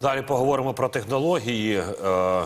Далі поговоримо про технології. Е,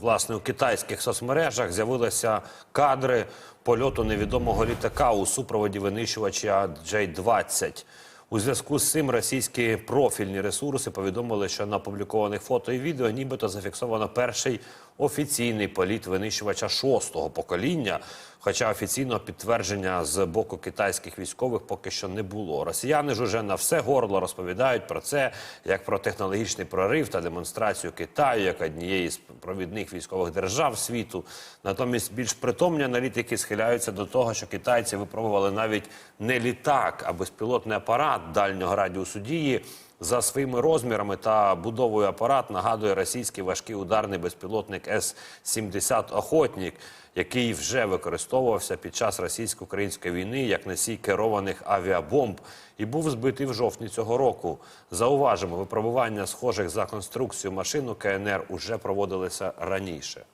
Власне, у китайських соцмережах з'явилися кадри польоту невідомого літака у супроводі винищувача J-20. У зв'язку з цим російські профільні ресурси повідомили, що на опублікованих фото і відео нібито зафіксовано перший офіційний політ винищувача шостого покоління. Хоча офіційного підтвердження з боку китайських військових поки що не було. Росіяни ж уже на все горло розповідають про це як про технологічний прорив та демонстрацію Китаю як однієї з провідних військових держав світу. Натомість більш притомні аналітики схиляються до того, що китайці випробували навіть не літак, а безпілотний апарат дальнього радіусу дії. За своїми розмірами та будовою апарат нагадує російський важкий ударний безпілотник С-70 «Охотник», який вже використовувався під час російсько-української війни як носій керованих авіабомб і був збитий в жовтні цього року. Зауважимо, випробування схожих за конструкцію машин у КНР уже проводилися раніше.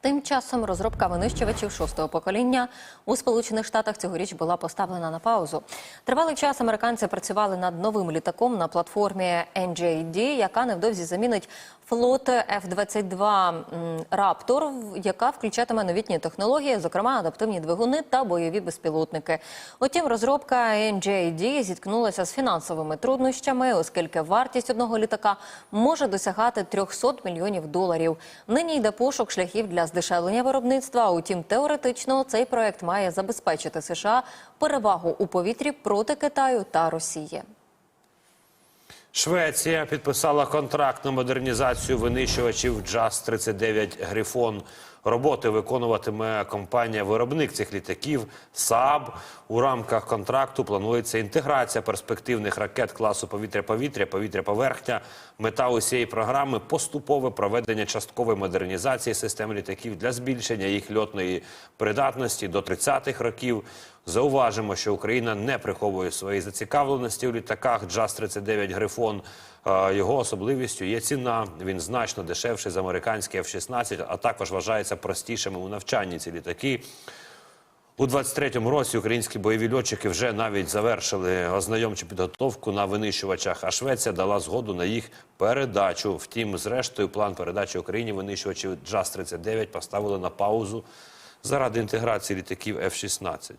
Тим часом розробка винищувачів шостого покоління у Сполучених Штатах цьогоріч була поставлена на паузу. Тривалий час американці працювали над новим літаком на платформі NJD, яка невдовзі замінить флот F-22 м, Raptor, яка включатиме новітні технології, зокрема адаптивні двигуни та бойові безпілотники. Утім, розробка NJD зіткнулася з фінансовими труднощами, оскільки вартість одного літака може досягати 300 мільйонів доларів. Нині йде пошук шляхів для здешевлення виробництва. Утім, теоретично цей проект має забезпечити США перевагу у повітрі проти Китаю та Росії. Швеція підписала контракт на модернізацію винищувачів Джаз 39 Грифон. Роботи виконуватиме компанія-виробник цих літаків Saab. У рамках контракту планується інтеграція перспективних ракет класу повітря-повітря, повітря-поверхня. Мета усієї програми поступове проведення часткової модернізації систем літаків для збільшення їх льотної придатності до 30-х років. Зауважимо, що Україна не приховує своєї зацікавленості у літаках JAS-39 Грифон. Е, Його особливістю є ціна. Він значно дешевший за американський F-16, а також вважається простішими у навчанні ці літаки. У 23-му році українські бойові льотчики вже навіть завершили ознайомчу підготовку на винищувачах, а Швеція дала згоду на їх передачу. Втім, зрештою, план передачі Україні винищувачів JAS-39 поставили на паузу заради інтеграції літаків F-16.